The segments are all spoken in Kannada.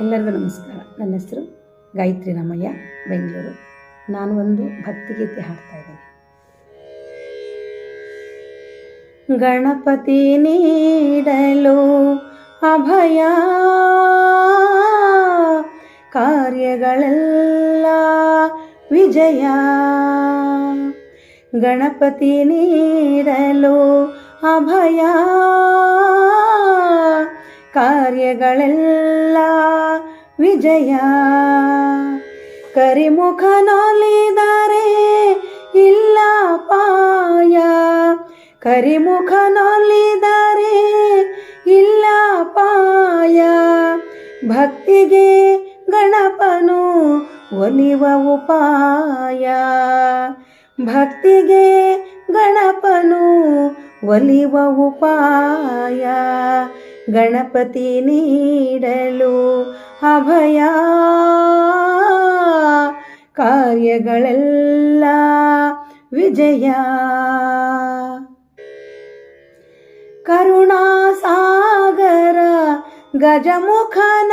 ಎಲ್ಲರಿಗೂ ನಮಸ್ಕಾರ. ನನ್ನ ಹೆಸರು ಗಾಯತ್ರಿ ರಾಮಯ್ಯ, ಬೆಂಗಳೂರು. ನಾನು ಒಂದು ಭಕ್ತಿಗೀತೆ ಹಾಡ್ತಾ ಇದ್ದೀನಿ. ಗಣಪತಿ ನೀಡಲು ಅಭಯ, ಕಾರ್ಯಗಳೆಲ್ಲ ವಿಜಯ. ಗಣಪತಿ ನೀಡಲು ಅಭಯ. ಕಾರ್ಯಗಳೆಲ್ಲ ವಿಜಯ. ಕರಿಮುಖನೊಲಿದರೆ ಇಲ್ಲ ಪಾಯ ಕರಿಮುಖನೊಲಿದರೆ ಇಲ್ಲ ಪಾಯ ಭಕ್ತಿಗೆ ಗಣಪನು ಒಲಿವ ಉಪಾಯ. ಭಕ್ತಿಗೆ ಗಣಪನು ಒಲಿವ ಉಪಾಯ. ಗಣಪತಿ ನೀಡಲು ಅಭಯ. ಕಾರ್ಯಗಳೆಲ್ಲ ವಿಜಯ. ಕರುಣಾಸಾಗರ ಗಜಮುಖನ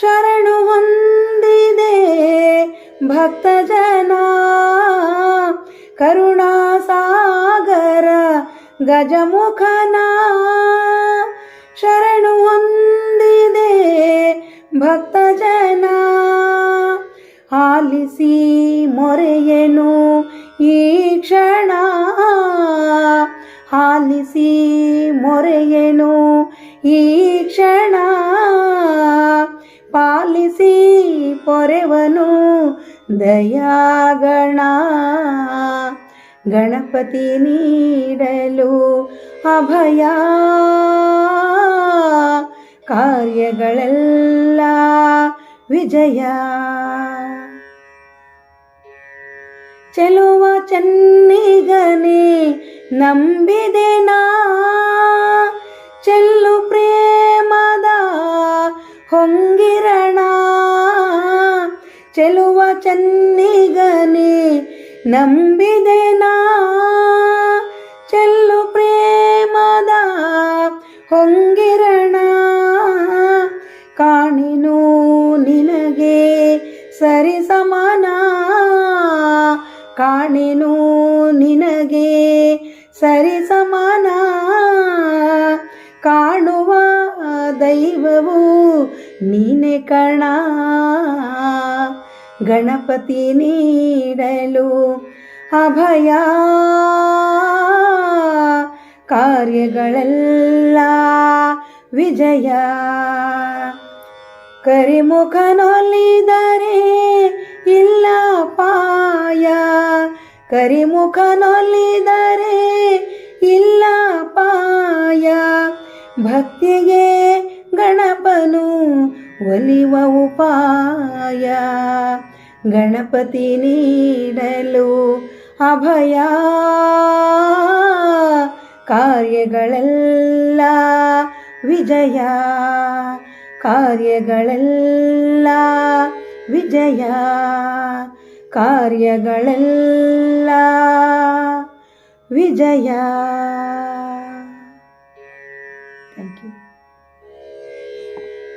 ಶರಣು ಹೊಂದಿದೆ ಭಕ್ತ ಜನ. ಕರುಣಾಸಾಗರ ಗಜಮುಖನ ಶರಣು ಹೊಂದಿದೆ ಭಕ್ತ ಜನ. ಆಲಿಸಿ ಮೊರೆಯನು ಈ ಕ್ಷಣ? ಆಲಿಸಿ ಮೊರೆಯನು ಈ ಕ್ಷಣ? ಪಾಲಿಸಿ ಪೊರೆವನು ದಯಾಗಣ. ಗಣಪತಿ ನೀಡಲು ಅಭಯ. ಕಾರ್ಯಗಳೆಲ್ಲ ವಿಜಯ. ಚೆಲುವ ಚೆನ್ನಿಗನೆ ನಂಬಿದೆ ನಾ. ಚೆಲ್ಲು ಪ್ರೇಮದ ಹೊಂಗಿರಣ. ಚೆಲುವ ಚೆನ್ನಿಗನೆ ನಂಬಿದೆ ನಾ. ಚೆಲ್ಲು ಪ್ರೇಮದ ಹೊಂಗಿರಣ. ಕಾಣಿನೂ ನಿನಗೆ ಸರಿ ಸಮಾನ. ಕಾಣಿನು ನಿನಗೆ ಸರಿ ಸಮಾನ. ಕಾಣುವ ದೈವವು ನೀನೆ ಕಣ ಗಣಪತಿ ನೀಡಲು ಅಭಯ. ಕಾರ್ಯಗಳೆಲ್ಲ ವಿಜಯ. ಕರಿಮುಖನೊಲಿದರೆ ಇಲ್ಲ ಪಾಯ ಕರಿಮುಖನೊಲಿದರೆ ಇಲ್ಲ ಪಾಯ ಭಕ್ತಿಗೆ ಗಣಪನು ಒಲಿವ ಉಪಾಯ. ಗಣಪತಿ ನೀಡಲು ಅಭಯ. ಕಾರ್ಯಗಳೆಲ್ಲ ವಿಜಯ. ಕಾರ್ಯಗಳೆಲ್ಲ ವಿಜಯ. ಕಾರ್ಯಗಳೆಲ್ಲ ವಿಜಯ. Thank you